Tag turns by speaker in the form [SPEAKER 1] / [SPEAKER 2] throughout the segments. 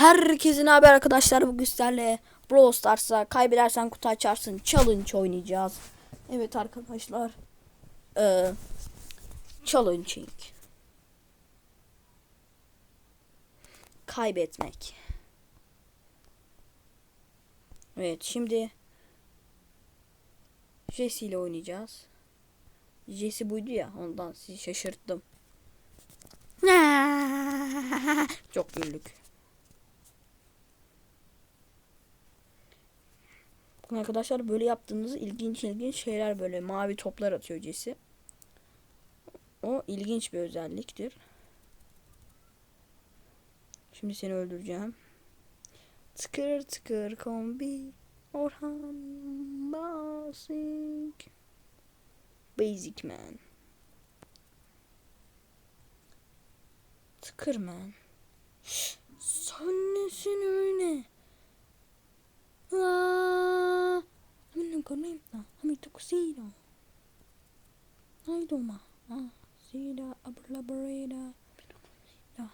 [SPEAKER 1] Herkesin haber arkadaşlar bugün sizlerle Brawl Stars'a kaybedersen kutu açarsın challenge oynayacağız. Evet arkadaşlar. Ee, challenging. Kaybetmek. Evet şimdi Jesse ile oynayacağız. Jesse buydu ya ondan sizi şaşırttım. Çok güldük. Bakın arkadaşlar böyle yaptığınız ilginç ilginç şeyler böyle mavi toplar atıyor Jesse. O ilginç bir özelliktir. Şimdi seni öldüreceğim. Tıkır tıkır kombi Orhan Basic Basic Man Tıkır man Sen nesin öyle? Aa, non connetta, amico cosino. Hai doma, ah, sera, ablabareda. Da,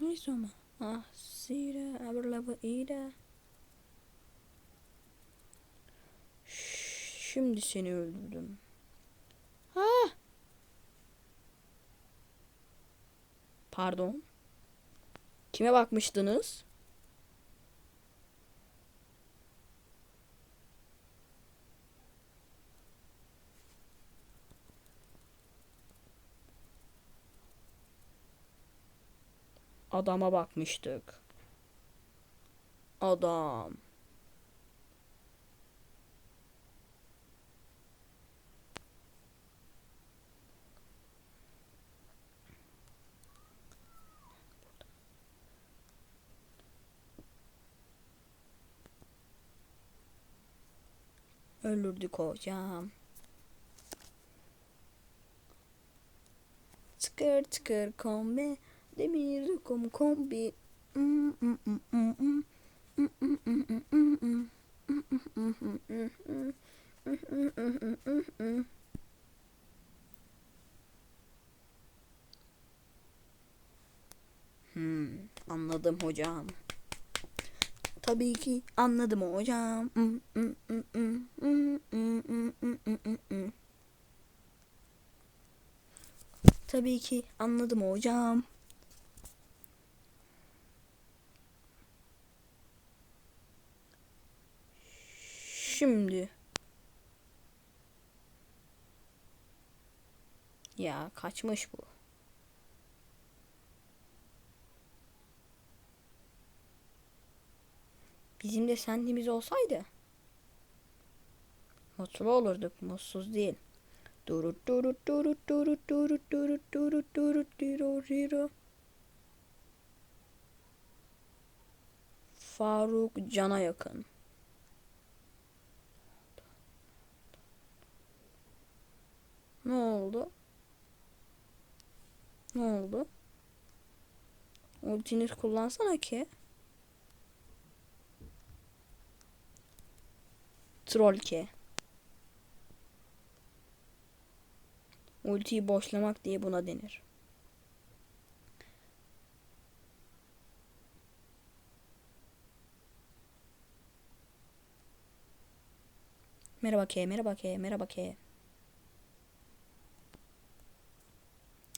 [SPEAKER 1] hai soma, ah, sera, ablabareda. Ah, ah, Şimdi seni öldürdüm. Ha! Pardon. Kime bakmıştınız? Adama bakmıştık. Adam. Öldürdük hocam. Tıkır tıkır kombi. Demir kum kombi. Hmm, anladım hocam. Tabii ki anladım hocam. Tabii ki anladım hocam. Şimdi. Ya kaçmış bu. Bizim de sendimiz olsaydı. Mutlu olurduk. Mutsuz değil. Durut durut durut durut durut durut durut durut diro diro. Faruk cana yakın. Ne oldu? Ne oldu? Ultini kullansana ki. Troll ki. Ultiyi boşlamak diye buna denir. Merhaba K, merhaba K, merhaba K.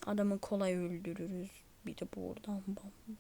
[SPEAKER 1] Adamı kolay öldürürüz. Bir de buradan bam.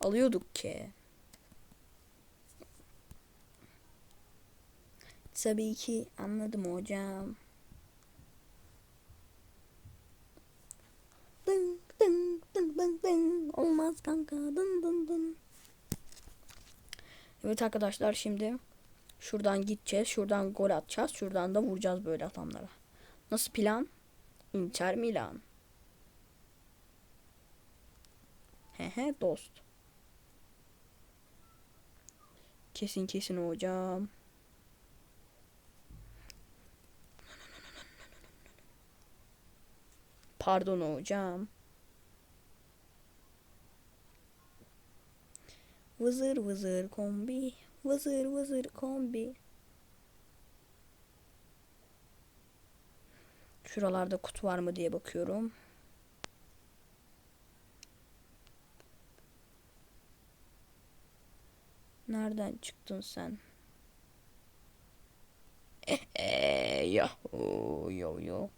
[SPEAKER 1] Alıyorduk ki. Tabii ki anladım hocam. Dın dın dın dın dın. Olmaz kanka dın dın dın. Evet arkadaşlar şimdi şuradan gideceğiz. Şuradan gol atacağız. Şuradan da vuracağız böyle adamlara. Nasıl plan? Inter Milan. He dost. Kesin kesin hocam. Pardon hocam. Vızır vızır kombi. Vızır vızır kombi. Şuralarda kutu var mı diye bakıyorum. Nereden çıktın sen? Eee yahu yo yo.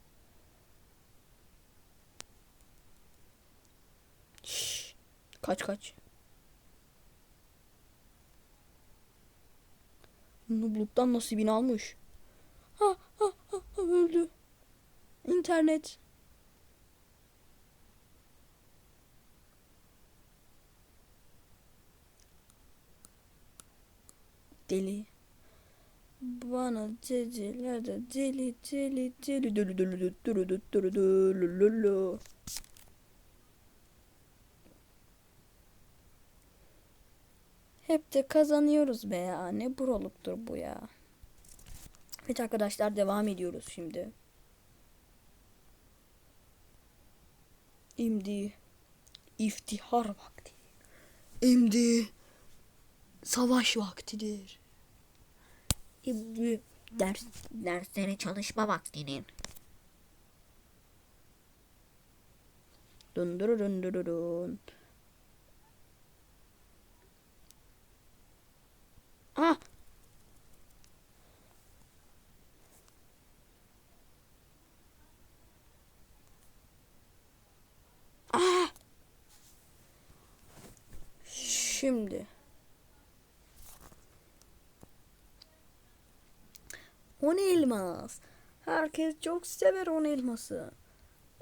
[SPEAKER 1] Şşş, kaç kaç. Bunu buluttan nasibini almış. Ha ha ha, öldü. İnternet. Deli. Bana dediler de deli deli deli deli deli deli deli deli deli deli deli. Hep de kazanıyoruz be ya. Ne broluktur bu ya. Evet arkadaşlar devam ediyoruz şimdi. Şimdi iftihar vakti. Şimdi savaş vaktidir. Şimdi
[SPEAKER 2] Ders, derslere çalışma vaktinin.
[SPEAKER 1] dun dun dun dun dun. Ah! Ah! Şimdi. On elmas. Herkes çok sever on elması.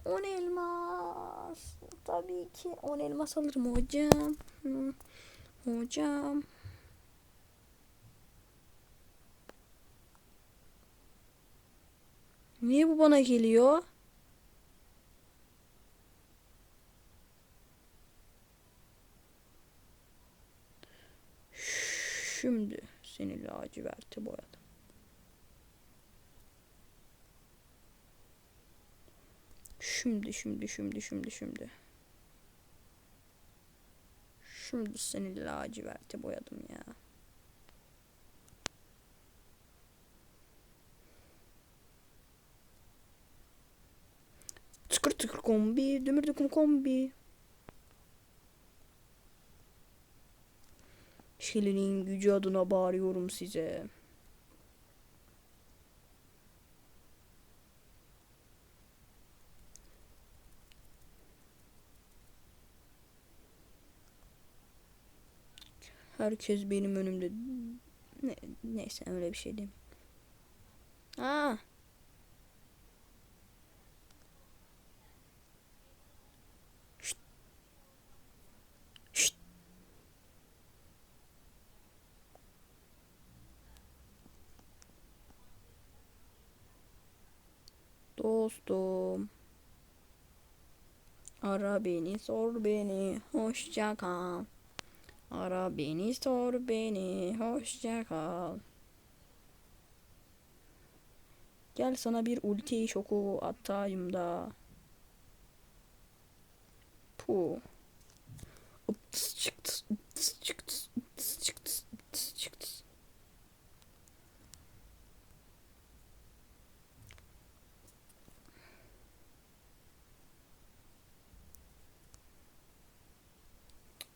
[SPEAKER 1] On elmas. Tabii ki on elmas alırım hocam. Hocam. Niye bu bana geliyor? Şimdi seni laciverte boyadım. Şimdi şimdi şimdi şimdi şimdi. Şimdi seni laciverte boyadım ya. Tıkır tıkır kombi, dümür döküm kombi. Şili'nin gücü adına bağırıyorum size. Herkes benim önümde. Ne, neyse öyle bir şey diyeyim. Aa. Şşt. Şşt. Dostum. Ara beni, sor beni, hoşça kal. Ara beni, sor beni, hoşça kal. Gel sana bir ulti şoku atayım da. Pu. Ups çıktı, ups çıktı, ups çıktı, ups çıktı.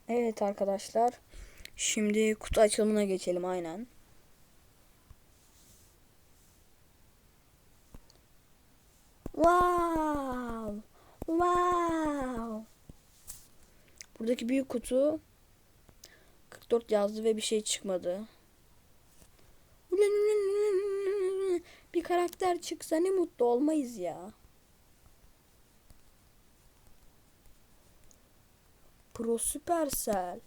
[SPEAKER 1] Evet arkadaşlar. Şimdi kutu açılımına geçelim aynen. Wow! Wow! Buradaki büyük kutu 44 yazdı ve bir şey çıkmadı. Bir karakter çıksa ne mutlu olmayız ya. Pro Supercell.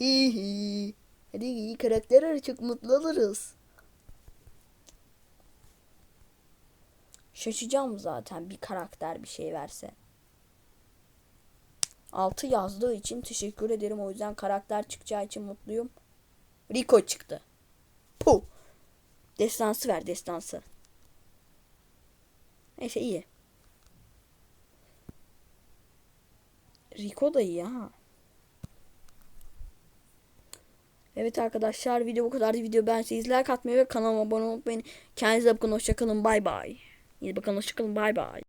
[SPEAKER 1] Hi hi. Hadi iyi karakter ara çok mutlu oluruz. Şaşacağım zaten bir karakter bir şey verse. 6 yazdığı için teşekkür ederim. O yüzden karakter çıkacağı için mutluyum. Rico çıktı. Puh. Destansı ver destansı. Neyse iyi. Rico da iyi ha. Evet arkadaşlar video bu kadar. Video ben sizler katmayı ve kanalıma abone olmayı. Kendinize bakın hoşçakalın bay bay. İyi bakın hoşçakalın bay bay.